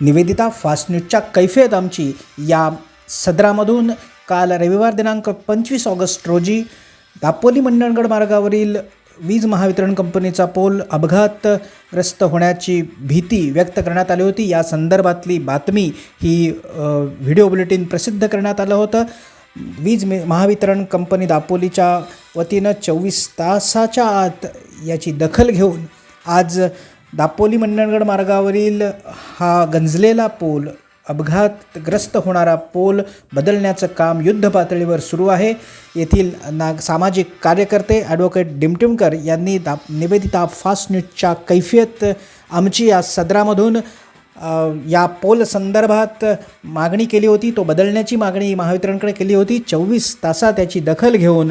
Nivedita fast न्यूजच्या कैफियत आमची या सदरामधून. काल रविवार दिनांक पंचवीस ऑगस्ट रोजी दापोली मंडणगड मार्गावरील वीज महावितरण कंपनीचा पोल अपघातग्रस्त होण्याची भीती व्यक्त करण्यात आली होती. या संदर्भातली बातमी ही व्हिडिओ बुलेटिन प्रसिद्ध करण्यात आलं होतं. वीज मे महावितरण कंपनी दापोलीच्या वतीनं चोवीस तासाच्या आत याची दखल घेऊन आज दापोली मंडणगड मार्गावरील हा गंजलेला पोल अपघातग्रस्त होणारा पोल बदलण्याचं काम युद्ध पातळीवर सुरू आहे. येथील नाग सामाजिक कार्यकर्ते ॲडव्होकेट डिमटिमकर यांनी दा निवेदिता फास्ट न्यूजच्या कैफियत आमची या सदरामधून या पोल संदर्भात मागणी केली होती. तो बदलण्याची मागणी महावितरणकडे केली होती. चोवीस तासात त्याची दखल घेऊन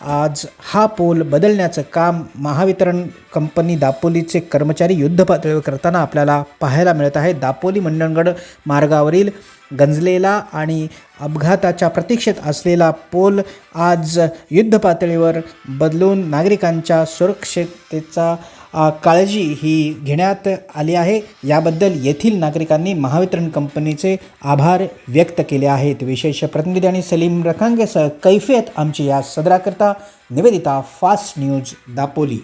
आज हा पोल बदलण्याचं काम महावितरण कंपनी दापोलीचे कर्मचारी युद्ध पातळीवर करताना आपल्याला पाहायला मिळत आहे. दापोली मंडणगड मार्गावरील गंजलेला आणि अपघाताच्या प्रतीक्षेत असलेला पोल आज युद्ध पातळीवर बदलून नागरिकांच्या सुरक्षिततेचा काळजी ही घेण्यात आली आहे. याबद्दल येथील नागरिकांनी महावितरण कंपनीचे आभार व्यक्त केले आहेत. विशेष प्रतिनिधी आणि सलीम रखांगेसह कैफियत आमची या सदराकरता. Nivedita fast news Dapoli.